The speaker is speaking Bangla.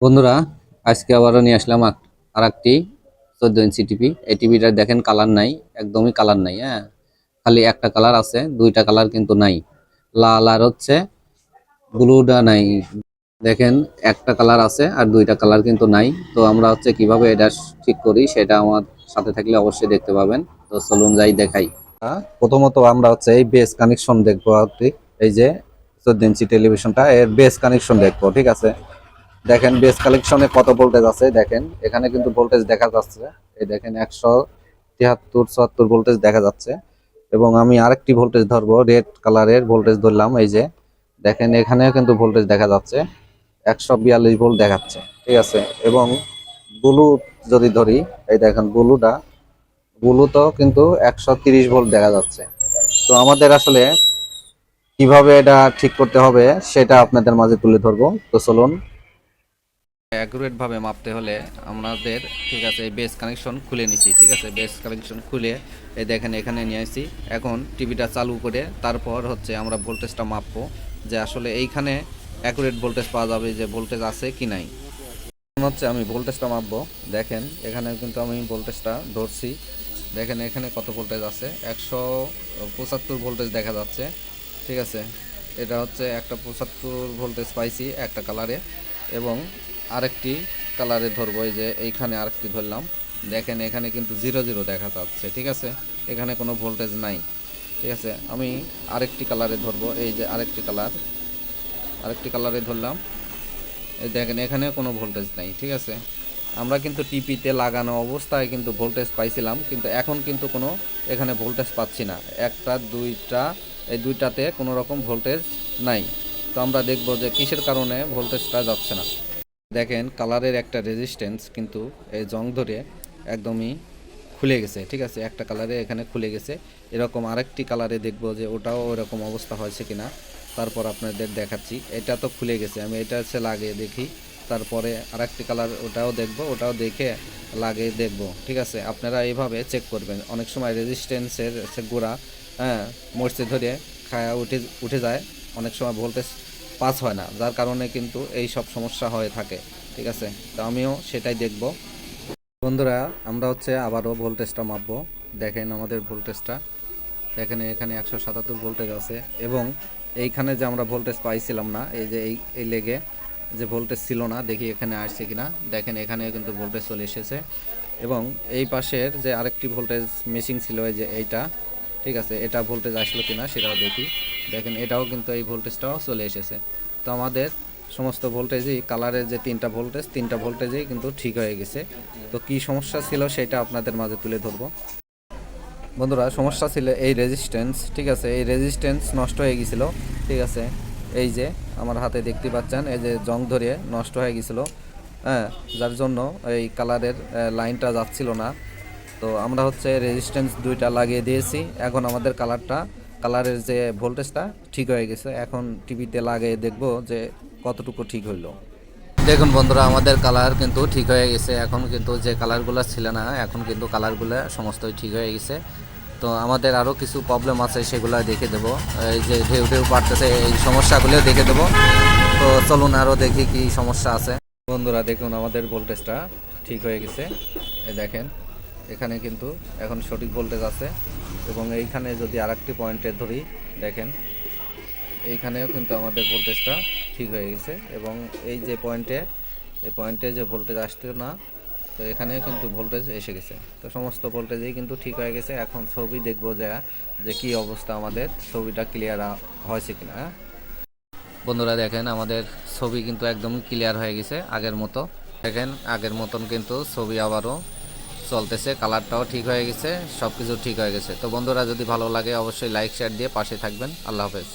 বন্ধুরা, আজকে আবারও নিয়ে আসলাম আর একটি চোদ্দ ইঞ্চি টিভি এই টিভিটা দেখেন কালার নাই, একদমই কালার নাই হ্যাঁ? খালি একটা কালার আছে, দুইটা কালার কিন্তু নাই। লাল আর হচ্ছে ব্লুটা নাই। দেখেন একটা কালার আছে আর দুইটা কালার কিন্তু নাই। তো আমরা হচ্ছে কীভাবে এটা ঠিক করি সেটা আমার সাথে থাকলে অবশ্যই দেখতে পাবেন। তো চলুন যাই দেখাই। প্রথমত আমরা হচ্ছে এই বেস কানেকশন দেখব এই যে চোদ্দ ইঞ্চি টেলিভিশনটা এর বেস কানেকশন দেখব, ঠিক আছে? দেখেন বেস কালেকশনে কত ভোল্টেজ আছে, দেখেন। এখানে কিন্তু ভোল্টেজ দেখা যাচ্ছে। এই দেখেন একশো তিয়াত্তর, চুয়াত্তর ভোল্টেজ দেখা যাচ্ছে। এবং আমি আরেকটি ভোল্টেজ ধরবো রেড কালারের ভোল্টেজ ধরলাম, এই যে। দেখেন, এখানেও কিন্তু ভোল্টেজ দেখা যাচ্ছে। একশো বিয়াল্লিশ ভোল্ট দেখাচ্ছে, ঠিক আছে? এবং ব্লু যদি ধরি, এই দেখেন ব্লুটা ব্লু তো কিন্তু একশো তিরিশ ভোল্ট দেখা যাচ্ছে। তো আমাদের আসলে কীভাবে এটা ঠিক করতে হবে, সেটা আপনাদের মাঝে তুলে ধরবো। তো চলুন অ্যাকুরেট ভাবে মাপতে হলে আমাদের, ঠিক আছে, এই বেস কানেকশন খুলে নিছি, ঠিক আছে বেস কানেকশন খুলে এই দেখেন এখানে নিয়ে আসি এখন টিভিটা চালু করে তারপর হচ্ছে আমরা ভোল্টেজটা মাপবো, যে আসলে এইখানে অ্যাকুরেট ভোল্টেজ পাওয়া যাবে যে ভোল্টেজ আছে কি নাই। হচ্ছে আমি ভোল্টেজটা মাপবো, দেখেন এখানে কিন্তু আমি ভোল্টেজটা ধরছি। দেখেন এখানে কত ভোল্টেজ আছে, একশো পঁচাত্তর ভোল্টেজ দেখা যাচ্ছে, ঠিক আছে। এটা হচ্ছে একটা পঁচাত্তর ভোল্টেজ পাইছি একটা কালারে এবং আরেকটি কালারে ধরবো, এই যে এইখানে আরেকটি ধরলাম। দেখেন, এখানে কিন্তু জিরো জিরো দেখা যাচ্ছে, ঠিক আছে? এখানে কোনো ভোল্টেজ নাই, ঠিক আছে? আমি আরেকটি কালারে ধরবো, এই যে আরেকটি কালার আরেকটি কালারে ধরলাম। এই দেখেন, এখানে কোনো ভোল্টেজ নাই, ঠিক আছে? আমরা কিন্তু টিপিতে লাগানো অবস্থায় কিন্তু ভোল্টেজ পাইছিলাম, কিন্তু এখন কিন্তু কোনো এখানে ভোল্টেজ পাচ্ছি না। একটা, দুইটা, এই দুইটাতে কোনো রকম ভোল্টেজ নাই। তো আমরা দেখব যে কিসের কারণে ভোল্টেজটা যাচ্ছে না। দেখেন কালারের একটা রেজিস্ট্যান্স কিন্তু এই জং ধরে একদমই খুলে গেছে, ঠিক আছে? একটা কালারে এখানে খুলে গেছে। এরকম আরেকটি কালারে দেখব যে ওটাও ওরকম অবস্থা হয়েছে কিনা। তারপর আপনাদের দেখাচ্ছি। এটা তো খুলে গেছে, আমি এটা হচ্ছে লাগিয়ে দেখি। তারপরে আরেকটি কালার ওটাও দেখব, ওটাও দেখে লাগিয়ে দেখব, ঠিক আছে? আপনারা এইভাবে চেক করবেন। অনেক সময় রেজিস্ট্যান্সের গোড়া হ্যাঁ মরচে ধরে খায়া উঠে উঠে যায়। অনেক সময় ভোল্টেজ পাস হয় না, যার কারণে কিন্তু এই সব সমস্যা হয়ে থাকে, ঠিক আছে? তো আমিও সেটাই দেখব। বন্ধুরা, আমরা হচ্ছে আবারও ভোল্টেজটা মাপবো। দেখেন আমাদের ভোল্টেজটা দেখেন এখানে একশো সাতাত্তর ভোল্টেজ আছে এবং এইখানে যে আমরা ভোল্টেজ পাইছিলাম না, এই যে এই এই লেগে যে ভোল্টেজ ছিল না, দেখি এখানে আসছে কিনা। দেখেন এখানে কিন্তু ভোল্টেজ চলে এসেছে এবং এই পাশের যে আরেকটি ভোল্টেজ মেশিং ছিল, এই যে এইটা ঠিক আছে, এটা ভোল্টেজ আসলো কিনা সেটাও দেখি। দেখেন, এটাও কিন্তু এই ভোল্টেজটাও চলে এসেছে। তো আমাদের সমস্ত ভোল্টেজই কালারের যে তিনটা ভোল্টেজ তিনটা ভোল্টেজেই কিন্তু ঠিক হয়ে গেছে। তো কি সমস্যা ছিল সেটা আপনাদের মাঝে তুলে ধরবো। বন্ধুরা, সমস্যা ছিল এই রেজিস্ট্যান্স ঠিক আছে? এই রেজিস্ট্যান্স নষ্ট হয়ে গেছিল, ঠিক আছে? এই যে, আমার হাতে দেখতে পাচ্ছেন, এই যে জং ধরে নষ্ট হয়ে গেছিল। হ্যাঁ যার জন্য এই কালারের লাইনটা যাচ্ছিল না। তো আমরা হচ্ছে রেজিস্ট্যান্স দুইটা লাগিয়ে দিয়েছি। এখন আমাদের কালারটা কালারের যে ভোল্টেজটা ঠিক হয়ে গেছে। এখন টিভিতে লাগিয়ে দেখব যে কতটুকু ঠিক হইল। দেখুন বন্ধুরা আমাদের কালার কিন্তু ঠিক হয়ে গেছে। এখন কিন্তু যে কালারগুলো ছিল না এখন কিন্তু কালারগুলো সমস্তই ঠিক হয়ে গেছে। তো আমাদের আরও কিছু প্রবলেম আছে সেগুলো দেখে দেবো। এই যে ঢেউ ঢেউ পারতেছে এই সমস্যাগুলো দেখে দেবো। তো চলুন আরও দেখি কি সমস্যা আছে। বন্ধুরা দেখুন আমাদের ভোল্টেজটা ঠিক হয়ে গেছে। এই দেখেন এখানে কিন্তু এখন সঠিক ভোল্টেজ আছে এবং এইখানে যদি আরেকটি পয়েন্টে ধরি, দেখেন, এইখানেও কিন্তু আমাদের ভোল্টেজটা ঠিক হয়ে গেছে এবং এই যে পয়েন্টে এই পয়েন্টে যে ভোল্টেজ আসতে না, তো এখানেও কিন্তু ভোল্টেজ এসে গেছে। তো সমস্ত ভোল্টেজই কিন্তু ঠিক হয়ে গেছে। এখন ছবি দেখব যে যে কি অবস্থা আমাদের, ছবিটা ক্লিয়ার হয়েছে কিনা হ্যাঁ? বন্ধুরা দেখেন, আমাদের ছবি কিন্তু একদম ক্লিয়ার হয়ে গেছে আগের মতো। দেখেন, আগের মতন কিন্তু ছবি আবারও চলতেছে, কালারটাও ঠিক হয়ে গেছে সব কিছু ঠিক হয়ে গেছে। তো বন্ধুরা, যদি ভালো লাগে, অবশ্যই লাইক শেয়ার দিয়ে পাশে থাকবেন। আল্লাহ হাফেজ।